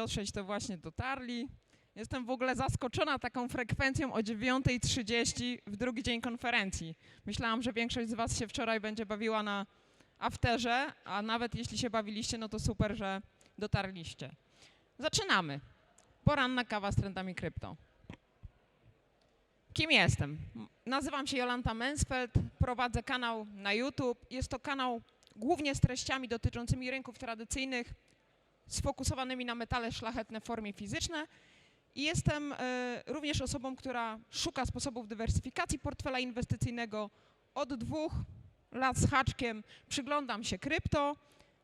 dotrzeć, to właśnie dotarli. Jestem w ogóle zaskoczona taką frekwencją o 9.30 w drugi dzień konferencji. Myślałam, że większość z Was się wczoraj będzie bawiła na afterze, a nawet jeśli się bawiliście, no to super, że dotarliście. Zaczynamy. Poranna kawa z trendami krypto. Kim jestem? Nazywam się Jolanta Mensfeld, prowadzę kanał na YouTube. Jest to kanał głównie z treściami dotyczącymi rynków tradycyjnych, sfokusowanymi na metale szlachetne w formie fizyczne. I jestem e, również osobą, która szuka sposobów dywersyfikacji portfela inwestycyjnego. Od dwóch lat z haczkiem przyglądam się krypto,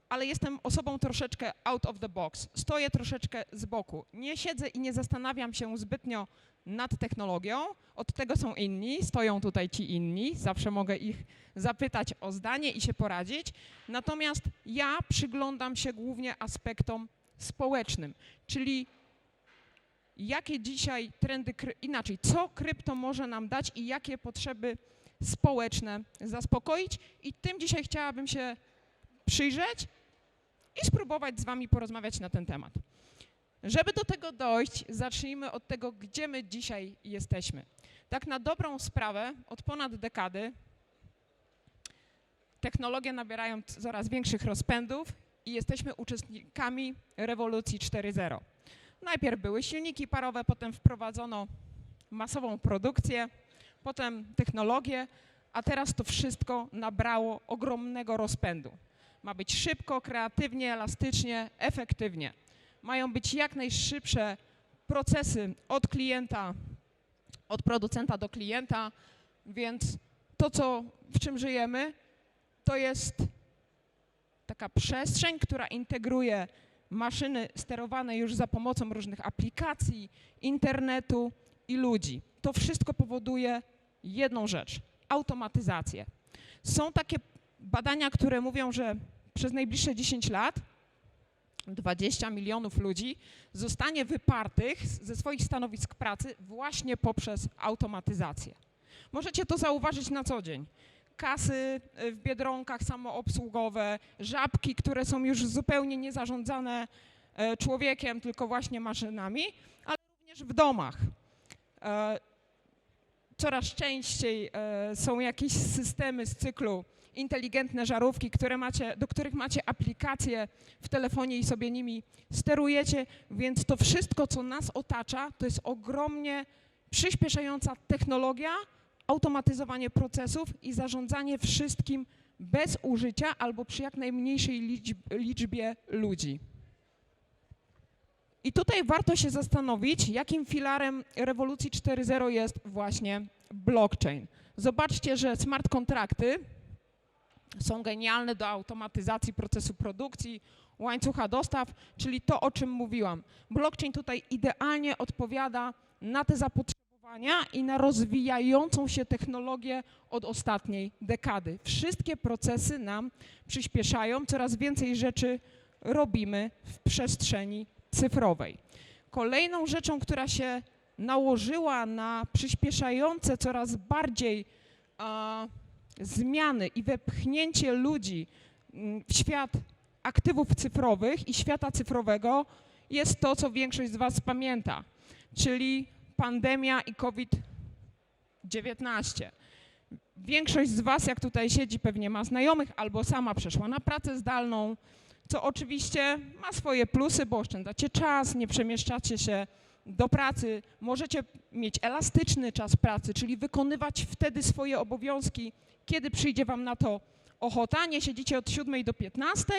ale jestem osobą troszeczkę out of the box. Stoję troszeczkę z boku. Nie siedzę i nie zastanawiam się zbytnio nad technologią. Od tego są inni, stoją tutaj ci inni, zawsze mogę ich zapytać o zdanie i się poradzić. Natomiast ja przyglądam się głównie aspektom społecznym, czyli jakie dzisiaj trendy, inaczej, co krypto może nam dać i jakie potrzeby społeczne zaspokoić. I tym dzisiaj chciałabym się przyjrzeć i spróbować z Wami porozmawiać na ten temat. Żeby do tego dojść, zacznijmy od tego, gdzie my dzisiaj jesteśmy. Tak na dobrą sprawę, od ponad dekady technologie nabierają coraz większych rozpędów i jesteśmy uczestnikami rewolucji 4.0. Najpierw były silniki parowe, potem wprowadzono masową produkcję, potem technologię, a teraz to wszystko nabrało ogromnego rozpędu. Ma być szybko, kreatywnie, elastycznie, efektywnie. Mają być jak najszybsze procesy od klienta, od producenta do klienta, więc to, co, w czym żyjemy, to jest taka przestrzeń, która integruje maszyny sterowane już za pomocą różnych aplikacji, internetu i ludzi. To wszystko powoduje jedną rzecz automatyzację. Są takie badania, które mówią, że przez najbliższe 10 lat 20 milionów ludzi zostanie wypartych ze swoich stanowisk pracy właśnie poprzez automatyzację. Możecie to zauważyć na co dzień. Kasy y, w biedronkach samoobsługowe, żabki, które są już zupełnie niezarządzane e, człowiekiem, tylko właśnie maszynami, ale również w domach. E, Coraz częściej e, są jakieś systemy z cyklu inteligentne żarówki, macie, do których macie aplikacje w telefonie i sobie nimi sterujecie, więc to wszystko, co nas otacza, to jest ogromnie przyspieszająca technologia, automatyzowanie procesów i zarządzanie wszystkim bez użycia albo przy jak najmniejszej liczb, liczbie ludzi. I tutaj warto się zastanowić, jakim filarem rewolucji 4.0 jest właśnie blockchain. Zobaczcie, że smart kontrakty są genialne do automatyzacji procesu produkcji, łańcucha dostaw, czyli to, o czym mówiłam. Blockchain tutaj idealnie odpowiada na te zapotrzebowania i na rozwijającą się technologię od ostatniej dekady. Wszystkie procesy nam przyspieszają, coraz więcej rzeczy robimy w przestrzeni cyfrowej. Kolejną rzeczą, która się nałożyła na przyspieszające coraz bardziej a, zmiany i wepchnięcie ludzi mm, w świat aktywów cyfrowych i świata cyfrowego jest to, co większość z Was pamięta, czyli pandemia i COVID-19. Większość z Was, jak tutaj siedzi, pewnie ma znajomych albo sama przeszła na pracę zdalną, co oczywiście ma swoje plusy, bo oszczędzacie czas, nie przemieszczacie się do pracy, możecie mieć elastyczny czas pracy, czyli wykonywać wtedy swoje obowiązki, kiedy przyjdzie Wam na to ochota. Nie siedzicie od 7 do 15,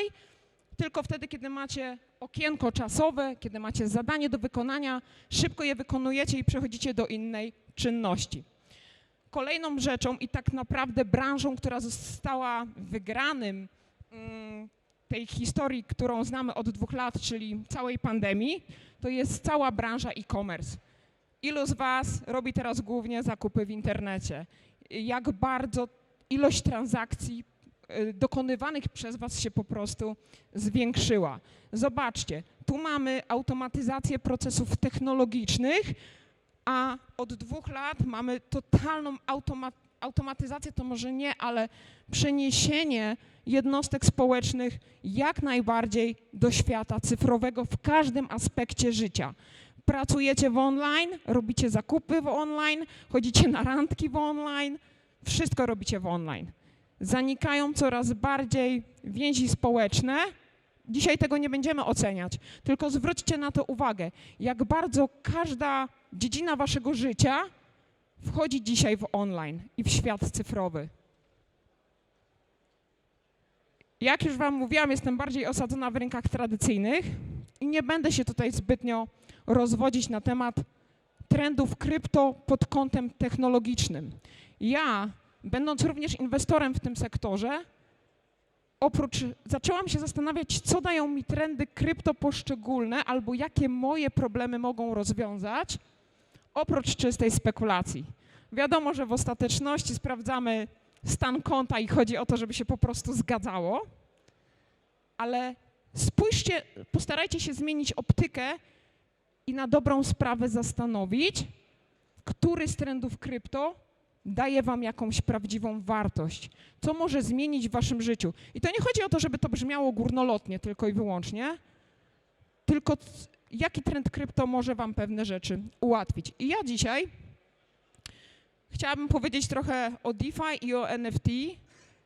tylko wtedy, kiedy macie okienko czasowe, kiedy macie zadanie do wykonania, szybko je wykonujecie i przechodzicie do innej czynności. Kolejną rzeczą i tak naprawdę branżą, która została wygranym mm, tej historii, którą znamy od dwóch lat, czyli całej pandemii, to jest cała branża e-commerce. Ilu z Was robi teraz głównie zakupy w internecie? Jak bardzo ilość transakcji y, dokonywanych przez Was się po prostu zwiększyła? Zobaczcie, tu mamy automatyzację procesów technologicznych, a od dwóch lat mamy totalną automa- automatyzacja to może nie, ale przeniesienie jednostek społecznych jak najbardziej do świata cyfrowego w każdym aspekcie życia. Pracujecie w online, robicie zakupy w online, chodzicie na randki w online, wszystko robicie w online. Zanikają coraz bardziej więzi społeczne. Dzisiaj tego nie będziemy oceniać, tylko zwróćcie na to uwagę, jak bardzo każda dziedzina waszego życia wchodzi dzisiaj w online i w świat cyfrowy. Jak już Wam mówiłam, jestem bardziej osadzona w rynkach tradycyjnych i nie będę się tutaj zbytnio rozwodzić na temat trendów krypto pod kątem technologicznym. Ja, będąc również inwestorem w tym sektorze, oprócz zaczęłam się zastanawiać, co dają mi trendy krypto poszczególne albo jakie moje problemy mogą rozwiązać, oprócz czystej spekulacji. Wiadomo, że w ostateczności sprawdzamy stan konta i chodzi o to, żeby się po prostu zgadzało, ale spójrzcie, postarajcie się zmienić optykę i na dobrą sprawę zastanowić, który z trendów krypto daje wam jakąś prawdziwą wartość, co może zmienić w waszym życiu. I to nie chodzi o to, żeby to brzmiało górnolotnie tylko i wyłącznie, tylko jaki trend krypto może wam pewne rzeczy ułatwić. I ja dzisiaj chciałabym powiedzieć trochę o DeFi i o NFT,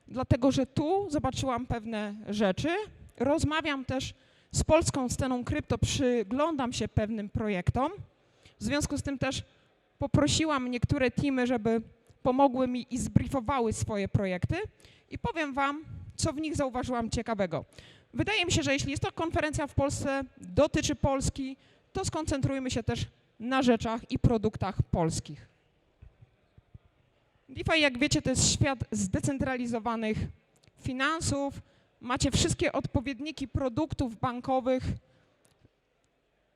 dlatego że tu zobaczyłam pewne rzeczy. Rozmawiam też z polską sceną krypto, przyglądam się pewnym projektom. W związku z tym też poprosiłam niektóre teamy, żeby pomogły mi i zbriefowały swoje projekty i powiem Wam, co w nich zauważyłam ciekawego. Wydaje mi się, że jeśli jest to konferencja w Polsce, dotyczy Polski, to skoncentrujmy się też na rzeczach i produktach polskich. DeFi, jak wiecie, to jest świat zdecentralizowanych finansów. Macie wszystkie odpowiedniki produktów bankowych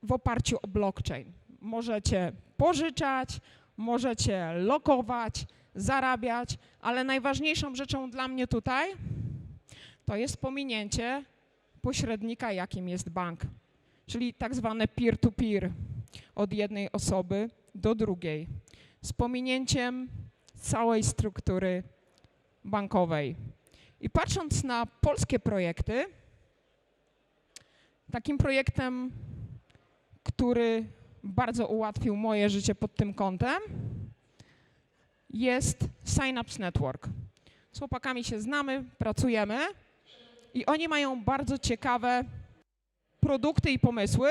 w oparciu o blockchain. Możecie pożyczać, możecie lokować, zarabiać, ale najważniejszą rzeczą dla mnie tutaj to jest pominięcie pośrednika, jakim jest bank, czyli tak zwane peer-to-peer od jednej osoby do drugiej, z pominięciem całej struktury bankowej. I patrząc na polskie projekty, takim projektem, który bardzo ułatwił moje życie pod tym kątem, jest Synapse Network. Z chłopakami się znamy, pracujemy i oni mają bardzo ciekawe produkty i pomysły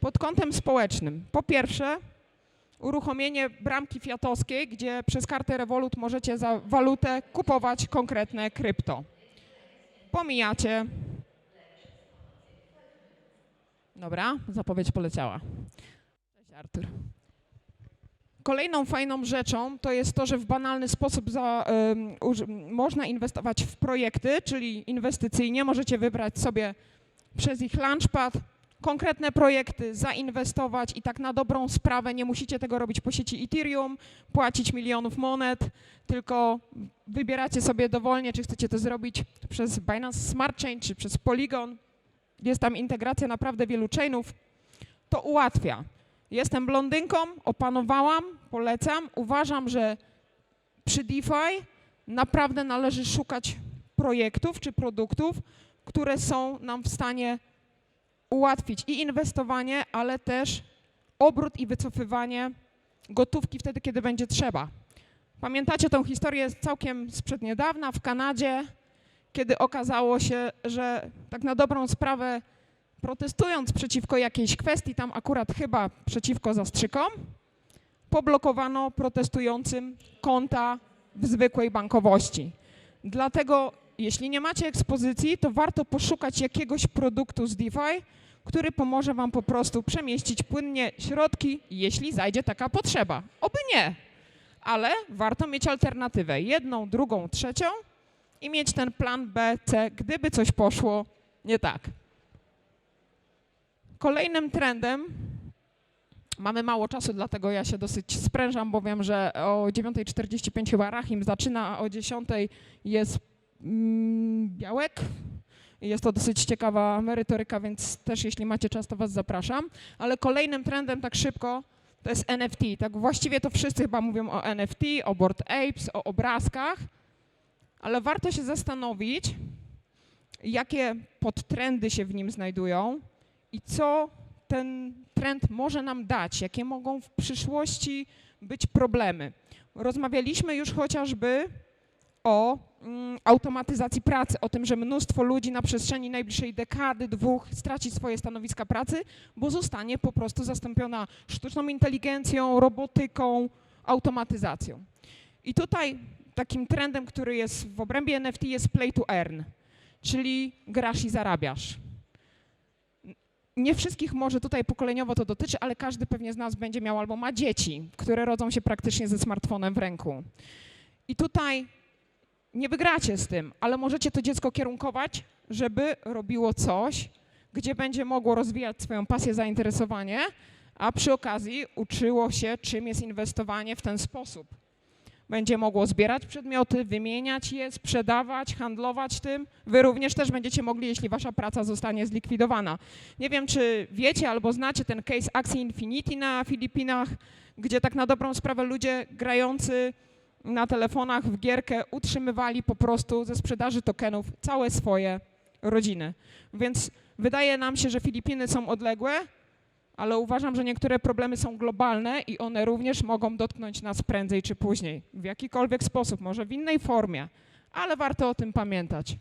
pod kątem społecznym. Po pierwsze, uruchomienie bramki fiatowskiej, gdzie przez kartę Revolut możecie za walutę kupować konkretne krypto. Pomijacie. Dobra, zapowiedź poleciała. Cześć Artur. Kolejną fajną rzeczą to jest to, że w banalny sposób za, uży- można inwestować w projekty, czyli inwestycyjnie. Możecie wybrać sobie przez ich launchpad konkretne projekty, zainwestować i tak na dobrą sprawę nie musicie tego robić po sieci Ethereum, płacić milionów monet, tylko wybieracie sobie dowolnie, czy chcecie to zrobić przez Binance Smart Chain, czy przez Polygon. Jest tam integracja naprawdę wielu chainów. To ułatwia. Jestem blondynką, opanowałam, polecam. Uważam, że przy DeFi naprawdę należy szukać projektów czy produktów, które są nam w stanie ułatwić i inwestowanie, ale też obrót i wycofywanie gotówki wtedy, kiedy będzie trzeba. Pamiętacie tą historię całkiem sprzed niedawna w Kanadzie, kiedy okazało się, że tak na dobrą sprawę protestując przeciwko jakiejś kwestii, tam akurat chyba przeciwko zastrzykom, poblokowano protestującym konta w zwykłej bankowości. Dlatego, jeśli nie macie ekspozycji, to warto poszukać jakiegoś produktu z DeFi, który pomoże Wam po prostu przemieścić płynnie środki, jeśli zajdzie taka potrzeba. Oby nie, ale warto mieć alternatywę, jedną, drugą, trzecią i mieć ten plan B, C, gdyby coś poszło nie tak. Kolejnym trendem, mamy mało czasu, dlatego ja się dosyć sprężam, bo wiem, że o 9.45 chyba Rahim zaczyna, a o 10.00 jest mm, Białek. Jest to dosyć ciekawa merytoryka, więc też jeśli macie czas, to Was zapraszam. Ale kolejnym trendem tak szybko To jest NFT. Tak właściwie to wszyscy chyba mówią o NFT, o Bored Apes, o obrazkach, ale warto się zastanowić, jakie podtrendy się w nim znajdują i co ten trend może nam dać, jakie mogą w przyszłości być problemy. Rozmawialiśmy już chociażby o mm, automatyzacji pracy, o tym, że mnóstwo ludzi na przestrzeni najbliższej dekady, dwóch straci swoje stanowiska pracy, bo zostanie po prostu zastąpiona sztuczną inteligencją, robotyką, automatyzacją. I tutaj takim trendem, który jest w obrębie NFT jest play to earn, czyli grasz i zarabiasz. Nie wszystkich może tutaj pokoleniowo to dotyczy, ale każdy pewnie z nas będzie miał albo ma dzieci, które rodzą się praktycznie ze smartfonem w ręku. I tutaj nie wygracie z tym, ale możecie to dziecko kierunkować, żeby robiło coś, gdzie będzie mogło rozwijać swoją pasję, zainteresowanie, a przy okazji uczyło się, czym jest inwestowanie w ten sposób. Będzie mogło zbierać przedmioty, wymieniać je, sprzedawać, handlować tym. Wy również też będziecie mogli, jeśli wasza praca zostanie zlikwidowana. Nie wiem, czy wiecie albo znacie ten case akcji Infinity na Filipinach, gdzie tak na dobrą sprawę ludzie grający na telefonach w gierkę utrzymywali po prostu ze sprzedaży tokenów całe swoje rodziny. Więc wydaje nam się, że Filipiny są odległe, ale uważam, że niektóre problemy są globalne i one również mogą dotknąć nas prędzej czy później. W jakikolwiek sposób, może w innej formie, ale warto o tym pamiętać.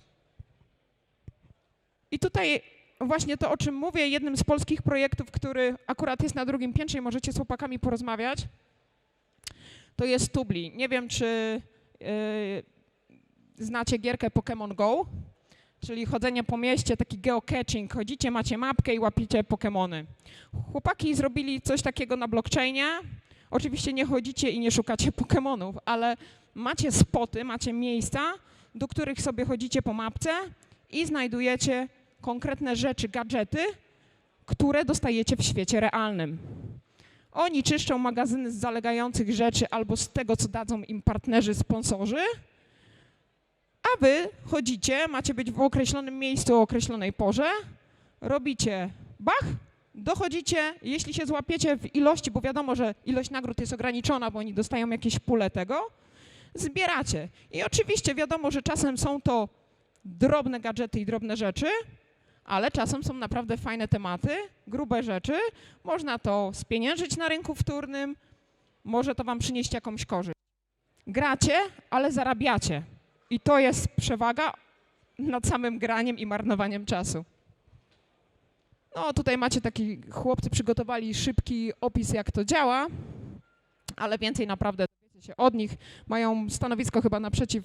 I tutaj właśnie to, o czym mówię, jednym z polskich projektów, który akurat jest na drugim piętrze i możecie z chłopakami porozmawiać, to jest Tubli. Nie wiem, czy yy, znacie gierkę Pokémon Go, czyli chodzenie po mieście, taki geocaching. Chodzicie, macie mapkę i łapicie Pokémony. Chłopaki zrobili coś takiego na blockchainie. Oczywiście nie chodzicie i nie szukacie Pokémonów, ale macie spoty, macie miejsca, do których sobie chodzicie po mapce i znajdujecie konkretne rzeczy, gadżety, które dostajecie w świecie realnym. Oni czyszczą magazyny z zalegających rzeczy albo z tego, co dadzą im partnerzy, sponsorzy, wy chodzicie, macie być w określonym miejscu o określonej porze, robicie bach, dochodzicie, jeśli się złapiecie w ilości, bo wiadomo, że ilość nagród jest ograniczona, bo oni dostają jakieś pule tego, zbieracie. I oczywiście wiadomo, że czasem są to drobne gadżety i drobne rzeczy, ale czasem są naprawdę fajne tematy, grube rzeczy. Można to spieniężyć na rynku wtórnym, może to wam przynieść jakąś korzyść. Gracie, ale zarabiacie. I to jest przewaga nad samym graniem i marnowaniem czasu. No tutaj macie taki, chłopcy przygotowali szybki opis, jak to działa, ale więcej naprawdę dowiecie się od nich. Mają stanowisko chyba naprzeciw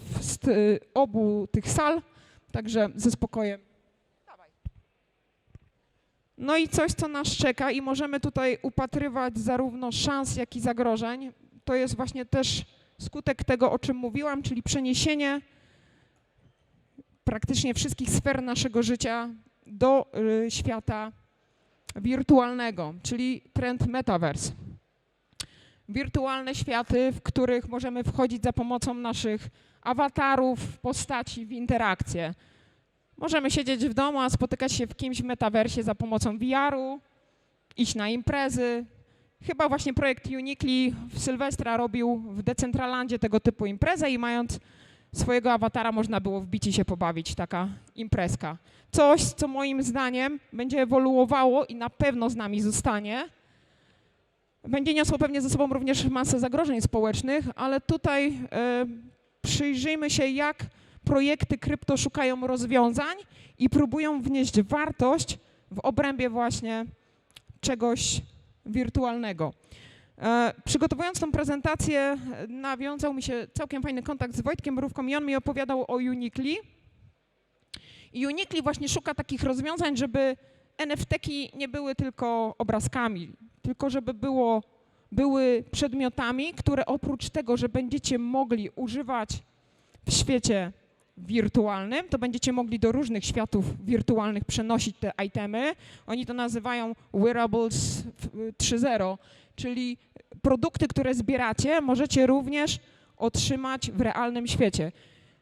obu tych sal, także ze spokojem. No i coś, co nas czeka i możemy tutaj upatrywać zarówno szans, jak i zagrożeń, to jest właśnie też skutek tego, o czym mówiłam, czyli przeniesienie praktycznie wszystkich sfer naszego życia do y, świata wirtualnego, czyli trend metaverse. Wirtualne światy, w których możemy wchodzić za pomocą naszych awatarów, postaci w interakcję. Możemy siedzieć w domu, a spotykać się w kimś w metaversie za pomocą VR-u, iść na imprezy. Chyba właśnie projekt Uniquely w Sylwestra robił w Decentralandzie tego typu imprezę i mając swojego awatara można było wbić i się pobawić, taka imprezka. Coś, co moim zdaniem będzie ewoluowało i na pewno z nami zostanie. Będzie niosło pewnie ze sobą również masę zagrożeń społecznych, ale tutaj e, przyjrzyjmy się, jak projekty krypto szukają rozwiązań i próbują wnieść wartość w obrębie właśnie czegoś wirtualnego. E, przygotowując tą prezentację, e, nawiązał mi się całkiem fajny kontakt z Wojtkiem Mrówką i on mi opowiadał o Unikli. I Unikli właśnie szuka takich rozwiązań, żeby NFT-ki nie były tylko obrazkami, tylko żeby było, były przedmiotami, które oprócz tego, że będziecie mogli używać w świecie wirtualnym, to będziecie mogli do różnych światów wirtualnych przenosić te itemy. Oni to nazywają wearables 3.0, czyli produkty, które zbieracie, możecie również otrzymać w realnym świecie.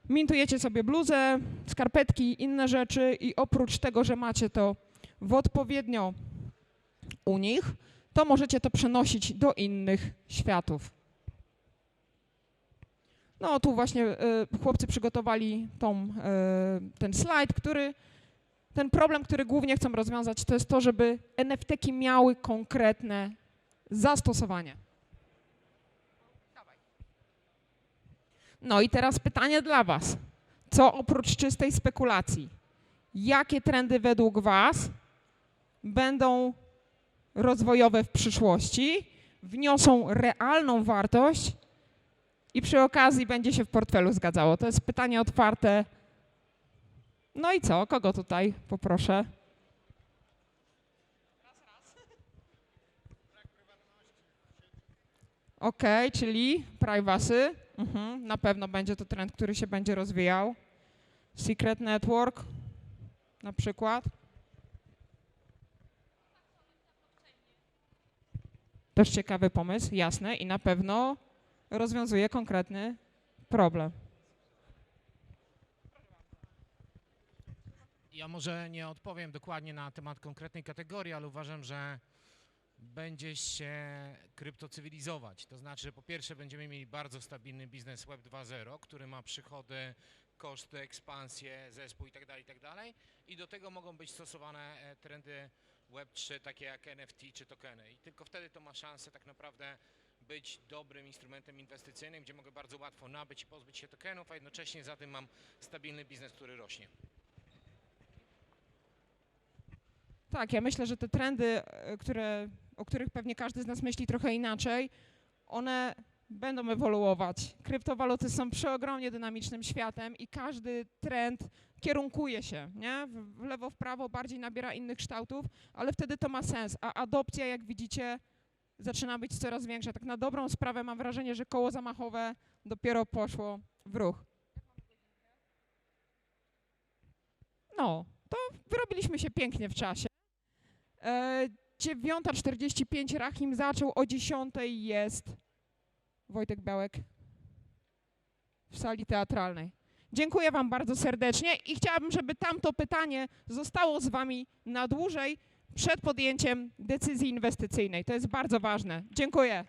Mintujecie sobie bluzę, skarpetki, inne rzeczy i oprócz tego, że macie to w odpowiednio u nich, to możecie to przenosić do innych światów. No tu właśnie e, chłopcy przygotowali tą, e, ten slajd, który ten problem, który głównie chcą rozwiązać, to jest to, żeby NFT-ki miały konkretne zastosowanie. No i teraz pytanie dla Was. Co oprócz czystej spekulacji? Jakie trendy według Was będą rozwojowe w przyszłości, wniosą realną wartość i przy okazji będzie się w portfelu zgadzało? To jest pytanie otwarte. No i co? Kogo tutaj poproszę? OK, czyli privacy. Mhm, na pewno będzie to trend, który się będzie rozwijał. Secret Network na przykład. Też ciekawy pomysł, jasne, i na pewno rozwiązuje konkretny problem. Ja może nie odpowiem dokładnie na temat konkretnej kategorii, ale uważam, że będzie się krypto cywilizować. To znaczy, po pierwsze, będziemy mieli bardzo stabilny biznes Web 2.0, który ma przychody, koszty, ekspansję, zespół itd., itd. I do tego mogą być stosowane e, trendy Web 3, takie jak NFT czy tokeny. I tylko wtedy to ma szansę tak naprawdę być dobrym instrumentem inwestycyjnym, gdzie mogę bardzo łatwo nabyć i pozbyć się tokenów, a jednocześnie za tym mam stabilny biznes, który rośnie. Tak, ja myślę, że te trendy, e, które, o których pewnie każdy z nas myśli trochę inaczej, one będą ewoluować. Kryptowaluty są przeogromnie dynamicznym światem i każdy trend kierunkuje się, nie? W lewo, w prawo, bardziej nabiera innych kształtów, ale wtedy to ma sens. A adopcja, jak widzicie, zaczyna być coraz większa. Tak na dobrą sprawę mam wrażenie, że koło zamachowe dopiero poszło w ruch. No, to wyrobiliśmy się pięknie w czasie. E, 9.45 Rachim zaczął, o 10.00 jest Wojtek Białek w sali teatralnej. Dziękuję Wam bardzo serdecznie i chciałabym, żeby tamto pytanie zostało z Wami na dłużej przed podjęciem decyzji inwestycyjnej. To jest bardzo ważne. Dziękuję.